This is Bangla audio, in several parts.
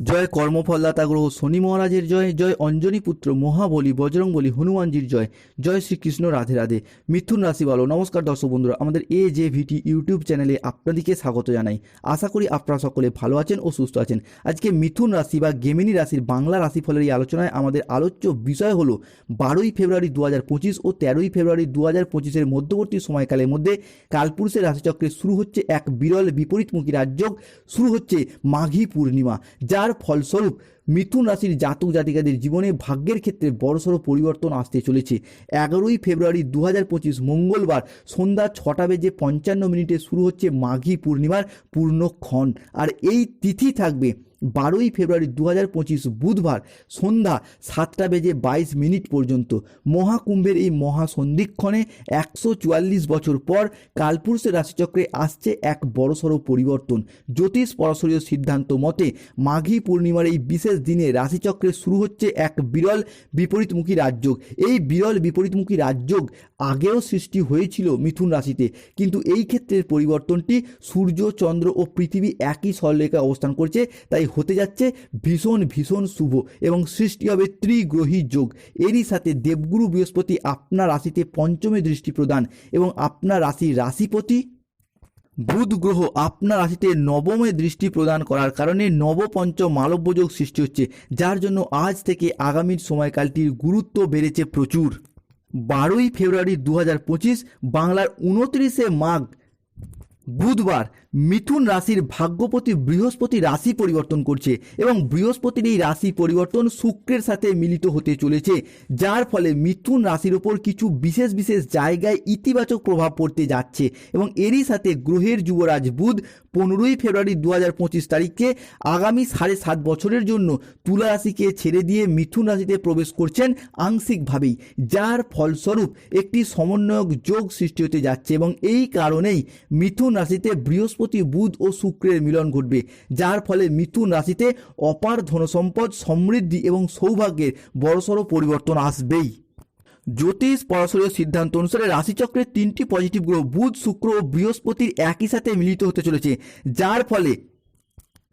জয় কর্মফলদাতা গ্রহ শনি মহারাজের জয় জয় অঞ্জনী পুত্র মহাবলী বজরংবলী হনুমানজির জয় জয় শ্রীকৃষ্ণ রাধে রাধে। মিথুন রাশি বলো নমস্কার দর্শক বন্ধুরা, আমাদের এ জে ভিটি ইউটিউব চ্যানেলে আপনাদেরকে স্বাগত জানাই। আশা করি আপনারা সকলে ভালো আছেন ও সুস্থ আছেন। আজকে মিথুন রাশি বা গেমিনী রাশির বাংলা রাশিফলের এই আলোচনায় আমাদের আলোচ্য বিষয় হলো বারোই ফেব্রুয়ারি দু হাজার পঁচিশ ও তেরোই ফেব্রুয়ারি দু হাজার পঁচিশের মধ্যবর্তী সময়কালের মধ্যে কালপুরুষের রাশিচক্রে শুরু হচ্ছে এক বিরল বিপরীতমুখী রাজযোগ। শুরু হচ্ছে মাঘী পূর্ণিমা, যার ফলস্বরূপ মিথুন রাশির জাতক জাতিকাদের জীবনে ভাগ্যের ক্ষেত্রে বড়সড় পরিবর্তন আসতে চলেছে। এগারোই ফেব্রুয়ারি দু হাজার পঁচিশ মঙ্গলবার সন্ধ্যা ছটা বেজে পঞ্চান্ন মিনিটে শুরু হচ্ছে মাঘী পূর্ণিমার পূর্ণক্ষণ। আর এই তিথি থাকবে বারোই ফেব্রুয়ারি দু হাজার পঁচিশ বুধবার সন্ধ্যা সাতটা বেজে বাইশ মিনিট পর্যন্ত মহাকুম্ভের এই মহাসন্ধিক্ষণে একশো চুয়াল্লিশ বছর পর কালপুরুষের রাশিচক্রে আসছে এক বড়সড় পরিবর্তন। জ্যোতিষ পরাশরীয় সিদ্ধান্ত মতে মাঘী পূর্ণিমার এই বিশেষ দিনে রাশিচক্রে শুরু হচ্ছে এক বিরল বিপরীতমুখী রাজযোগ। এই বিরল বিপরীতমুখী রাজযোগ আগেও সৃষ্টি হয়েছিল মিথুন রাশিতে, কিন্তু এই ক্ষেত্রের পরিবর্তনটি সূর্য, চন্দ্র ও পৃথিবী একই সরলরেখায় অবস্থান করছে, তাই হতে যাচ্ছে ভীষণ ভীষণ শুভ এবং সৃষ্টি হবে ত্রিগ্রহী যোগ। এরই সাথে দেবগুরু বৃহস্পতি আপনার রাশিতে পঞ্চমে দৃষ্টি প্রদান এবং আপনার রাশি রাশিপতি বুধ গ্রহ আপনার রাশিতে নবমে দৃষ্টি প্রদান করার কারণে নবপঞ্চ মালব্য যোগ সৃষ্টি হচ্ছে, যার জন্য আজ থেকে আগামীর সময়কালটির গুরুত্ব বেড়েছে প্রচুর। বারোই ফেব্রুয়ারি দু হাজার পঁচিশ, বাংলার উনত্রিশে মাঘ বুধবার মিথুন রাশির ভাগ্যপতি বৃহস্পতি রাশি পরিবর্তন করছে এবং বৃহস্পতির এই রাশি পরিবর্তন শুক্রের সাথে মিলিত হতে চলেছে, যার ফলে মিথুন রাশির ওপর কিছু বিশেষ বিশেষ জায়গায় ইতিবাচক প্রভাব পড়তে যাচ্ছে এবং এরই সাথে গ্রহের যুবরাজ বুধ পনেরোই ফেব্রুয়ারি দু হাজার পঁচিশ তারিখে আগামী সাড়ে সাত বছরের জন্য তুলা রাশিকে ছেড়ে দিয়ে মিথুন রাশিতে প্রবেশ করছেন আংশিকভাবেই, যার ফলস্বরূপ একটি সমন্বয়ক যোগ সৃষ্টি হতে যাচ্ছে এবং এই কারণেই মিথুন রাশিতে বৃহস্পতি, বুধ ও শুক্রের মিলন ঘটবে, যার ফলে মিথুন রাশিতে অপার ধনসম্পদ, সমৃদ্ধি এবং সৌভাগ্যের বড়সড় পরিবর্তন আসবেই। জ্যোতিষ পরাশরীয় সিদ্ধান্ত অনুসারে রাশিচক্রের তিনটি পজিটিভ গ্রহ, বুধ, শুক্র ও বৃহস্পতির একই সাথে মিলিত হতে চলেছে, যার ফলে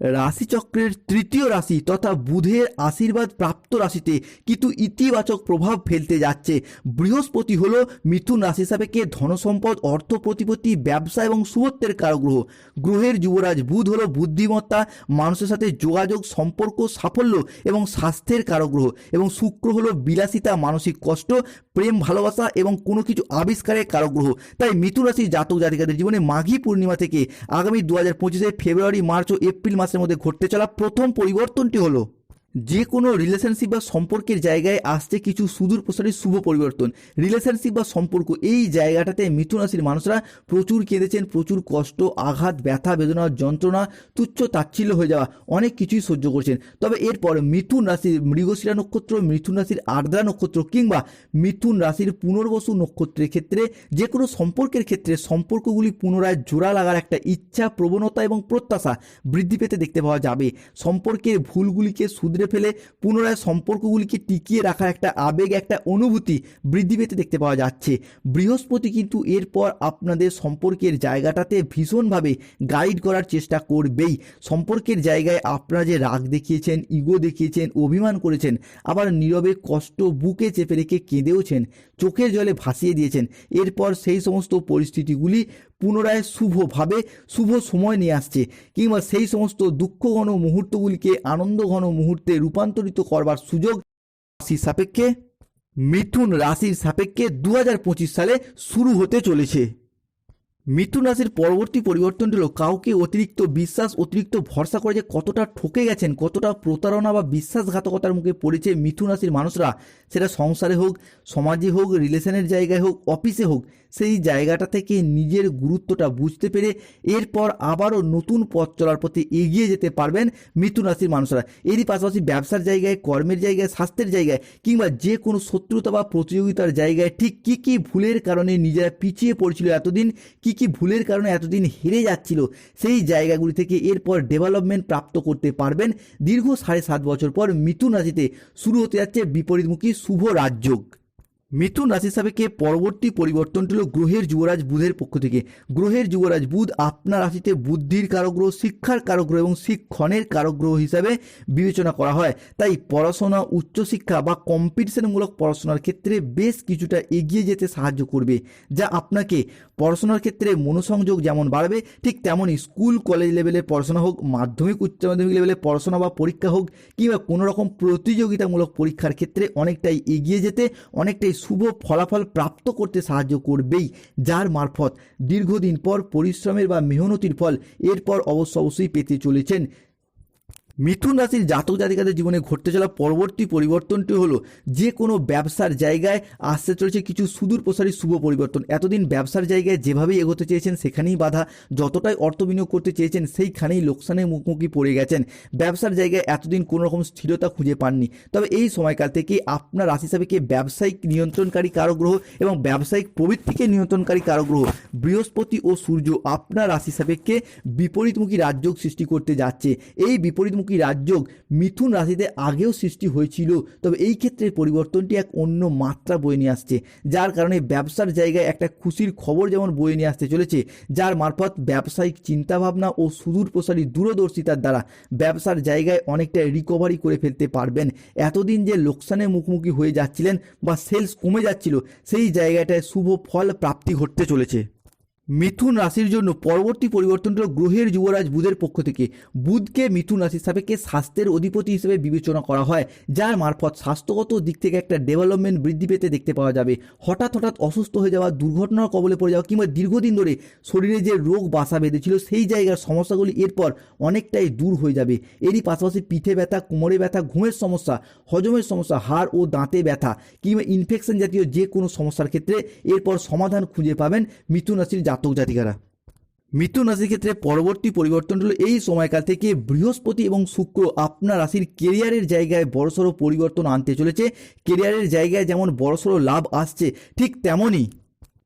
রাশিচক্রের তৃতীয় রাশি তথা বুধের আশীর্বাদ প্রাপ্ত রাশিতে কিন্তু ইতিবাচক প্রভাব ফেলতে যাচ্ছে। বৃহস্পতি হল মিথুন রাশি সাপেক্ষে ধনসম্পদ, অর্থ প্রতিপত্তি, ব্যবসা এবং শুভত্বের কারগ্রহ। গ্রহের যুবরাজ বুধ হল বুদ্ধিমত্তা, মানুষের সাথে যোগাযোগ, সম্পর্ক, সাফল্য এবং স্বাস্থ্যের কারগ্রহ এবং শুক্র হল বিলাসিতা, মানসিক কষ্ট, প্রেম, ভালোবাসা এবং কোনো কিছু আবিষ্কারের কারগ্রহ। তাই মিথুন রাশির জাতক জাতিকাদের জীবনে মাঘী পূর্ণিমা থেকে আগামী দু হাজার পঁচিশে ফেব্রুয়ারি, মার্চ ও এপ্রিল মাসের মধ্যে ঘটতে চলা প্রথম পরিবর্তনটি হলো যে কোনো রিলেশনশিপ বা সম্পর্কের জায়গায় আসছে কিছু সুদূর প্রসারী শুভ পরিবর্তন। রিলেশনশিপ বা সম্পর্ক, এই জায়গাটাতে মিথুন রাশির মানুষরা প্রচুর কেঁদেছেন, প্রচুর কষ্ট, আঘাত, ব্যথা, বেদনা, যন্ত্রণা, তুচ্ছ তাচ্ছিল্য হয়ে যাওয়া, অনেক কিছুই সহ্য করছেন। তবে এরপর মিথুন রাশির মৃগশিরা নক্ষত্র, মিথুন রাশির আর্দ্রা নক্ষত্র কিংবা মিথুন রাশির পুনর্বসু নক্ষত্রের ক্ষেত্রে যে কোনো সম্পর্কের ক্ষেত্রে সম্পর্কগুলি পুনরায় জোড়া লাগার একটা ইচ্ছা, প্রবণতা এবং প্রত্যাশা বৃদ্ধি পেতে দেখতে পাওয়া যাবে। সম্পর্কের ভুলগুলিকে শুধরে ফেলে পুনরায় সম্পর্কগুলিকে টিকিয়ে রাখার একটা আবেগ, একটা অনুভূতি বৃদ্ধি পেতে দেখতে পাওয়া যাচ্ছে। বৃহস্পতি কিন্তু এরপর আপনাদের সম্পর্কের জায়গাটাতে ভীষণভাবে গাইড করার চেষ্টা করবেই। সম্পর্কের জায়গায় আপনারা যে রাগ দেখিয়েছেন ইগো দেখিয়েছেন, অভিমান করেছেন, আবার নীরবে কষ্ট বুকে চেপে রেখে কেঁদেওছেন, চোখের জলে ভাসিয়ে দিয়েছেন, এরপর সেই সমস্ত পরিস্থিতিগুলি পুনরায় শুভভাবে শুভ সময় নিয়ে আসছে কিংবা সেই সমস্ত দুঃখঘন মুহূর্তগুলিকে আনন্দঘন মুহূর্তে রূপান্তরিত করবার সুযোগ রাশির সাপেক্ষে, মিথুন রাশির সাপেক্ষে দু হাজার পঁচিশ সালে শুরু হতে চলেছে। মিথুন রাশির পরবর্তী পরিবর্তনটি হলো কাউকে অতিরিক্ত বিশ্বাস, অতিরিক্ত ভরসা করে যে কতটা ঠকে গেছেন, কতটা প্রতারণা বা বিশ্বাসঘাতকতার মুখে পড়েছে মিথুন রাশির মানুষরা, সেটা সংসারে হোক, সমাজে হোক, রিলেশনের জায়গায় হোক, অফিসে হোক, সেই জায়গাটা থেকে নিজের গুরুত্বটা বুঝতে পেরে এরপর আবারও নতুন পথ চলার পথে এগিয়ে যেতে পারবেন মিথুন রাশির মানুষরা। এরই পাশাপাশি ব্যবসার জায়গায়, কর্মের জায়গায়, স্বাস্থ্যের জায়গায় কিংবা যে কোনো শত্রুতা বা প্রতিযোগিতার জায়গায় ঠিক কী কী ভুলের কারণে নিজেরা পিছিয়ে পড়ছিল এতদিন, কী কী ভুলের কারণে এতদিন হেরে যাচ্ছিল? সেই জায়গাগুলি থেকে এরপর ডেভেলপমেন্ট প্রাপ্ত করতে পারবেন। দীর্ঘ সাড়ে সাত বছর পর মিথুন রাশিতে শুরু হতে যাচ্ছে বিপরীতমুখী শুভ রাজযোগ। মিথুন রাশি সাপেক্ষে পরবর্তী পরিবর্তনটি হলো গ্রহের যুবরাজ বুধের পক্ষ থেকে। গ্রহের যুবরাজ বুধ আপনার রাশিতে বুদ্ধির কারগ্রহ, শিক্ষার কারগ্রহ এবং শিক্ষণের কারগ্রহ হিসাবে বিবেচনা করা হয়। তাই পড়াশোনা, উচ্চশিক্ষা বা কম্পিটিশনমূলক পড়াশোনার ক্ষেত্রে বেশ কিছুটা এগিয়ে যেতে সাহায্য করবে, যা আপনাকে পড়াশোনার ক্ষেত্রে মনোসংযোগ যেমন বাড়বে, ঠিক তেমনই স্কুল, কলেজ লেভেলের পড়াশোনা হোক, মাধ্যমিক, উচ্চ মাধ্যমিক লেভেলের পড়াশোনা বা পরীক্ষা হোক, কিংবা কোনো রকম প্রতিযোগিতামূলক পরীক্ষার ক্ষেত্রে অনেকটাই এগিয়ে যেতে, অনেকটাই শুভ ফলাফল প্রাপ্ত করতে সাহায্য করবেই, যার মারফত দীর্ঘদিন পর পরিশ্রমের বা মেহনতির ফল এরপর অবশ্য অবশ্যই পেতে চলেছেন মিথুন রাশির জাতক জাতিকাদের জীবনে ঘটতে চলা পরবর্তী পরিবর্তনটি হলো যে কোনো ব্যবসার জায়গায় আসতে চলেছে কিছু সুদূর প্রসারী শুভ পরিবর্তন। এতদিন ব্যবসার জায়গায় যেভাবেই এগোতে চেয়েছেন, সেখানেই বাধা। যতটাই অর্থ বিনিয়োগ করতে চেয়েছেন, সেইখানেই লোকসানের মুখোমুখি পড়ে গেছেন। ব্যবসার জায়গায় এতদিন কোনো রকম স্থিরতা খুঁজে পাননি। তবে এই সময়কাল থেকে আপনার রাশি সাপেক্ষে ব্যবসায়িক নিয়ন্ত্রণকারী কারগ্রহ এবং ব্যবসায়িক প্রবৃত্তিকে নিয়ন্ত্রণকারী কারগ্রহ, বৃহস্পতি ও সূর্য আপনার রাশি সাপেক্ষে বিপরীতমুখী রাজযোগ সৃষ্টি করতে যাচ্ছে। এই বিপরীতমুখী রাজযোগ মিথুন রাশিতে আগেও সৃষ্টি হয়েছিল। তবে এই ক্ষেত্রে পরিবর্তনটি এক অন্য মাত্রা বয়ে নিয়ে আসছে, যার কারণে ব্যবসার জায়গায় একটা খুশির খবর যেমন বয়ে নিয়ে আসতে চলেছে, যার মারফত ব্যবসায়িক চিন্তাভাবনা ও সুদূর প্রসারী দূরদর্শিতার দ্বারা ব্যবসার জায়গায় অনেকটা রিকভারি করে ফেলতে পারবেন। এতদিন যে লোকসানের মুখোমুখি হয়ে যাচ্ছিলেন বা সেলস কমে যাচ্ছিল, সেই জায়গাটায় শুভ ফল প্রাপ্তি ঘটতে চলেছে। মিথুন রাশির জন্য পরবর্তী পরিবর্তনটা হলো গ্রহের যুবরাজ বুধের পক্ষ থেকে। বুধকে মিথুন রাশির সাপেক্ষে স্বাস্থ্যের অধিপতি হিসেবে বিবেচনা করা হয়, যার মারফত স্বাস্থ্যগত দিক থেকে একটা ডেভেলপমেন্ট বৃদ্ধি পেতে দেখতে পাওয়া যাবে। হঠাৎ হঠাৎ অসুস্থ হয়ে যাওয়া, দুর্ঘটনার কবলে পড়ে যাওয়া কিংবা দীর্ঘদিন ধরে শরীরে যে রোগ বাসা বেঁধেছিল, সেই জায়গার সমস্যাগুলি এরপর অনেকটাই দূর হয়ে যাবে। এরই পাশাপাশি পিঠে ব্যথা, কোমরে ব্যথা, ঘুমের সমস্যা, হজমের সমস্যা, হাড় ও দাঁতে ব্যথা কিংবা ইনফেকশন জাতীয় যে কোনো সমস্যার ক্ষেত্রে এরপর সমাধান খুঁজে পাবেন মিথুন রাশির জাতক জাতিকারা। মৃত্যু রাশির ক্ষেত্রে পরবর্তী পরিবর্তন হলো এই সময়কাল থেকে বৃহস্পতি এবং শুক্র আপনার রাশির কেরিয়ারের জায়গায় বড়সড় পরিবর্তন আনতে চলেছে। কেরিয়ারের জায়গায় যেমন বড়সড় লাভ আসছে, ঠিক তেমনই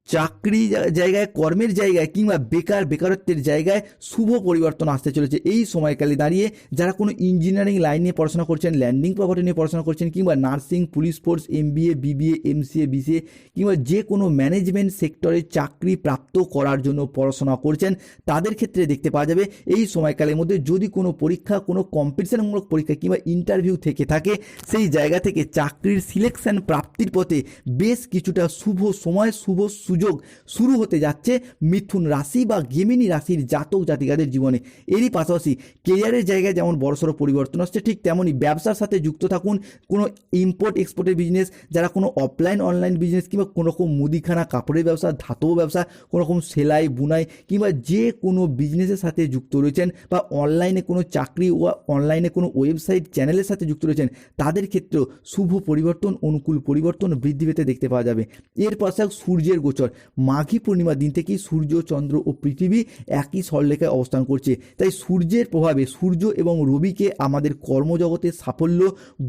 চাকরি জায়গায়, কর্মের জায়গায় কিংবা বেকার, বেকারত্বের জায়গায় শুভ পরিবর্তন আসতে চলেছে। এই সময়কালে দাঁড়িয়ে যারা কোনো ইঞ্জিনিয়ারিং লাইন নিয়ে পড়াশোনা করছেন ল্যান্ডিং প্রপার্টি নিয়ে পড়াশোনা করছেন কিংবা nursing police force M MBA BBA MCA BCA কিংবা যে কোনো ম্যানেজমেন্ট সেক্টরে চাকরি প্রাপ্ত করার জন্য পড়াশোনা করছেন, তাদের ক্ষেত্রে দেখতে পাওয়া যাবে এই সময়কালের মধ্যে যদি কোনো পরীক্ষা, কোনো কম্পিটিশনমূলক পরীক্ষা কিংবা ইন্টারভিউ থেকে থাকে, সেই জায়গা থেকে চাকরির সিলেকশন প্রাপ্তির পথে বেশ কিছুটা শুভ সময়, শুভ সুযোগ শুরু হতে যাচ্ছে মিথুন রাশি বা গেমিনী রাশির জাতক জাতিকাদের জীবনে। এরই পাশাপাশি কেরিয়ারের জায়গায় যেমন বড়সড় পরিবর্তন আসছে, ঠিক তেমনই ব্যবসার সাথে যুক্ত থাকুন। কোনো ইম্পোর্ট এক্সপোর্টের বিজনেস যারা কোনো অফলাইন অনলাইন বিজনেস কিংবা কোনো রকম মুদিখানা, কাপড়ের ব্যবসা, ধাতব ব্যবসা, কোনো রকম সেলাই, বুনাই কিংবা যে কোনো বিজনেসের সাথে যুক্ত রয়েছেন বা অনলাইনে কোনো চাকরি ও অনলাইনে কোনো ওয়েবসাইট চ্যানেলের সাথে যুক্ত রয়েছেন, তাদের ক্ষেত্রেও শুভ পরিবর্তন, অনুকূল পরিবর্তন বৃদ্ধি পেতে দেখতে পাওয়া যাবে। এর পাশাপাশি সূর্যের গোচর মাঘী পূর্ণিমার দিন থেকেই সূর্য, চন্দ্র ও পৃথিবী একই সরলেখায় অবস্থান করছে। তাই সূর্যের প্রভাবে সূর্য এবং রবিকে আমাদের কর্মজগতের সাফল্য,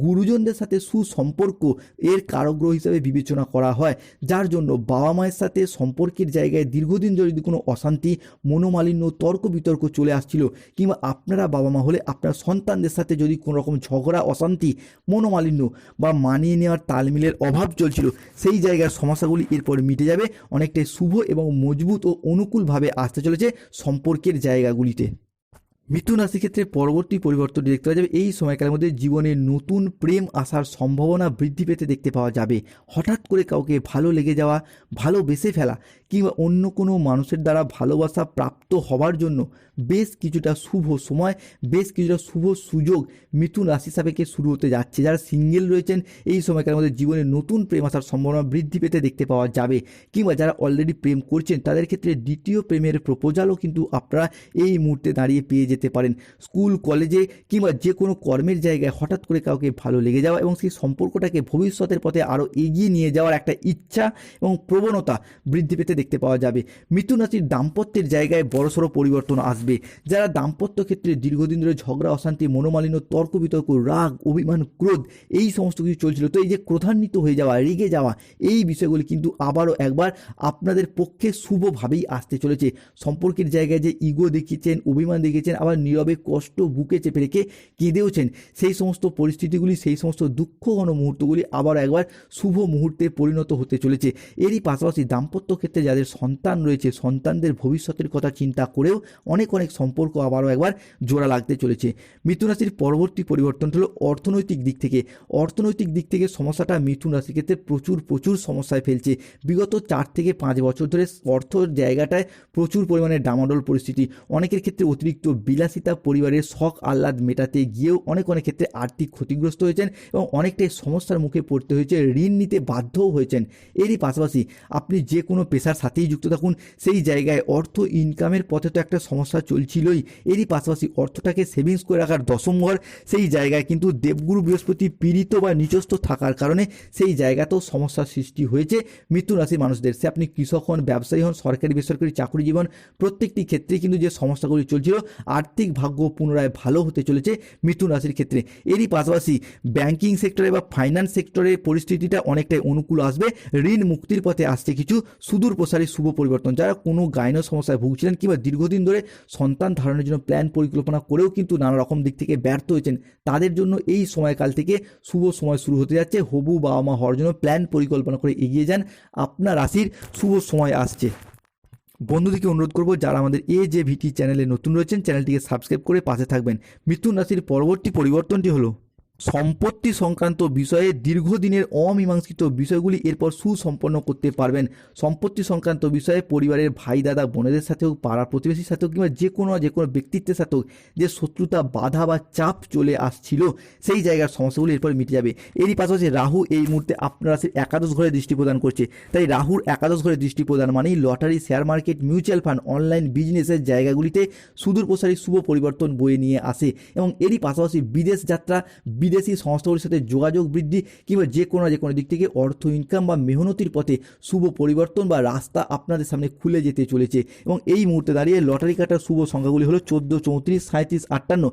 গুরুজনদের সাথে সুসম্পর্ক এর কারগ্রহ হিসেবে বিবেচনা করা হয়। যার জন্য বাবা মায়ের সাথে সম্পর্কের জায়গায় দীর্ঘদিন ধরে যদি কোনো অশান্তি, মনোমালিন্য, তর্ক বিতর্ক চলে আসছিল কিংবা আপনারা বাবা মা হলে আপনার সন্তানদের সাথে যদি কোনো রকম ঝগড়া, অশান্তি, মনোমালিন্য বা মানিয়ে নেওয়ার তালমিলের অভাব চলছিল, সেই জায়গার সমস্যাগুলি এরপর মিটে যাবে। অনেকটাই শুভ এবং মজবুত ও অনুকূলভাবে আসতে চলেছে সম্পর্কের জায়গাগুলিতে। মিথুন রাশির ক্ষেত্রে পরবর্তী পরিবর্তনটি দেখতে পাওয়া যাবে। এই সময়কালের মধ্যে জীবনে নতুন প্রেম আসার সম্ভাবনা বৃদ্ধি পেতে দেখতে পাওয়া যাবে। হঠাৎ করে কাউকে ভালো লেগে যাওয়া ভালোবেসে ফেলা কিংবা অন্য কোনো মানুষের দ্বারা ভালোবাসা প্রাপ্ত হওয়ার জন্য বেশ কিছুটা শুভ সময়, বেশ কিছুটা শুভ সুযোগ মিথুন রাশি সাপেক্ষে শুরু হতে যাচ্ছে। যারা সিঙ্গেল রয়েছেন, এই সময়কার মধ্যে জীবনে নতুন প্রেম আসার সম্ভাবনা বৃদ্ধি পেতে দেখতে পাওয়া যাবে। কিংবা যারা অলরেডি প্রেম করছেন, তাদের ক্ষেত্রে দ্বিতীয় প্রেমের প্রপোজালও কিন্তু আপনারা এই মুহূর্তে দাঁড়িয়ে পেয়ে যেতে পারেন। স্কুল, কলেজে কিংবা যে কোনো কর্মের জায়গায় হঠাৎ করে কাউকে ভালো লেগে যাওয়া এবং সেই সম্পর্কটাকে ভবিষ্যতের পথে আরও এগিয়ে নিয়ে যাওয়ার একটা ইচ্ছা এবং প্রবণতা বৃদ্ধি পেতে দেখতে পাওয়া যাবে। মিথুন রাশির দাম্পত্যের জায়গায় বড়সড় পরিবর্তন আসবে। যারা দাম্পত্য ক্ষেত্রে দীর্ঘদিন ধরে ঝগড়া, অশান্তি, মনোমালিন্য, তর্ক, বিতর্ক, রাগ, অভিমান, ক্রোধ, এই সমস্ত কিছু চলছিল, তো এই যে ক্রোধান্বিত হয়ে যাওয়া, রেগে যাওয়া, এই বিষয়গুলি কিন্তু আবারও একবার আপনাদের পক্ষে শুভভাবেই আসতে চলেছে। সম্পর্কের জায়গায় যে ইগো দেখিয়েছেন, অভিমান দেখিয়েছেন, আবার নীরবে কষ্ট বুকে চেপে রেখে কেঁদেওছেন, সেই সমস্ত পরিস্থিতিগুলি, সেই সমস্ত দুঃখঘন মুহূর্তগুলি আবার একবার শুভ মুহূর্তে পরিণত হতে চলেছে। এরই পাশাপাশি দাম্পত্য ক্ষেত্রে যাদের সন্তান রয়েছে, সন্তানদের ভবিষ্যতের কথা চিন্তা করেও অনেক অনেক সম্পর্ক আবারও একবার জোড়া লাগতে চলেছে। মিথুন রাশির পরবর্তী পরিবর্তন হলো অর্থনৈতিক দিক থেকে। অর্থনৈতিক দিক থেকে সমস্যাটা মিথুন রাশির ক্ষেত্রে প্রচুর প্রচুর সমস্যায় ফেলছে। বিগত চার থেকে পাঁচ বছর ধরে অর্থর জায়গাটায় প্রচুর পরিমাণে ডামাডোল পরিস্থিতি। অনেকের ক্ষেত্রে অতিরিক্ত বিলাসিতা, পরিবারের শখ, আহ্লাদ মেটাতে গিয়েও অনেক অনেক ক্ষেত্রে আর্থিক ক্ষতিগ্রস্ত হয়েছেন এবং অনেকটাই সমস্যার মুখে পড়তে হয়েছে, ঋণ নিতে বাধ্যও হয়েছেন। এরই পাশাপাশি আপনি যে কোনো পেশার সাথেই যুক্ত থাকুন। সেই জায়গায় অর্থ ইনকামের পথে তো একটা সমস্যা চলছিলই। এরই পাশাপাশি অর্থটাকে সেভিংস করে রাখার দশম ঘর, সেই জায়গায় কিন্তু দেবগুরু বৃহস্পতি পীড়িত বা নিচস্থ থাকার কারণে সেই জায়গাতেও সমস্যার সৃষ্টি হয়েছে মিথুন রাশির মানুষদের। সে আপনি কৃষক হন, ব্যবসায়ী হন, সরকারি, বেসরকারি চাকরি জীবন, প্রত্যেকটি ক্ষেত্রে কিন্তু যে সমস্যাগুলি চলছিল, আর্থিক ভাগ্য পুনরায় ভালো হতে চলেছে মিথুন রাশির ক্ষেত্রে। এরই পাশাপাশি ব্যাংকিং সেক্টরে বা ফাইন্যান্স সেক্টরে পরিস্থিতিটা অনেকটাই অনুকূল আসবে। ঋণ মুক্তির পথে আসছে কিছু, সুদূর প্রসারী শুভ পরিবর্তন। যারা কোনো গাইন সমস্যায় ভুগছিলেন কিংবা দীর্ঘদিন ধরে সন্তান ধারণের জন্য প্ল্যান পরিকল্পনা করেও কিন্তু নানা রকম দিক থেকে ব্যর্থ হয়েছেন, তাদের জন্য এই সময়কাল থেকে শুভ সময় শুরু হতে যাচ্ছে। হবু বাবা মা হওয়ার জন্য প্ল্যান পরিকল্পনা করে এগিয়ে যান। আপনার রাশির শুভ সময় আসছে। বন্ধুদেরকে অনুরোধ করব, যারা আমাদের এ যে ভিটি চ্যানেলে নতুন রয়েছেন চ্যানেলটিকে সাবস্ক্রাইব করে পাশে থাকবেন। মিথুন রাশির পরবর্তী পরিবর্তনটি হলো সম্পত্তি সংক্রান্ত বিষয়ে দীর্ঘদিনের অমীমাংসিত বিষয়গুলি এরপর সুসম্পন্ন করতে পারবেন। সম্পত্তি সংক্রান্ত বিষয়ে পরিবারের ভাই, দাদা, বোনেদের সাথেও পাড়া প্রতিবেশীর সাথেও কিংবা যে কোনো যে কোনো ব্যক্তিত্বের সাথেও যে শত্রুতা, বাধা বা চাপ চলে আসছিল, সেই জায়গার সমস্যাগুলি এরপর মিটে যাবে। এরই পাশাপাশি রাহু এই মুহূর্তে আপনার রাশির একাদশ ঘরে দৃষ্টি প্রদান করছে। তাই রাহুর একাদশ ঘরে দৃষ্টি প্রদান মানেই lottery, share market, mutual fund, online বিজনেসের জায়গাগুলিতে সুদূর প্রসারী শুভ পরিবর্তন বয়ে নিয়ে আসে। এবং এরই পাশাপাশি বিদেশ যাত্রা বিদেশি সংস্থাগুলির সাথে যোগাযোগ বৃদ্ধি কিংবা যে কোনো যে কোনো দিক থেকে অর্থ ইনকাম বা মেহনতির পথে শুভ পরিবর্তন বা রাস্তা আপনাদের সামনে খুলে যেতে চলেছে। এবং এই মুহূর্তে দাঁড়িয়ে লটারি কাটার শুভ সংখ্যাগুলি হলো চোদ্দ, চৌত্রিশ সাঁত্রিশ আটান্ন।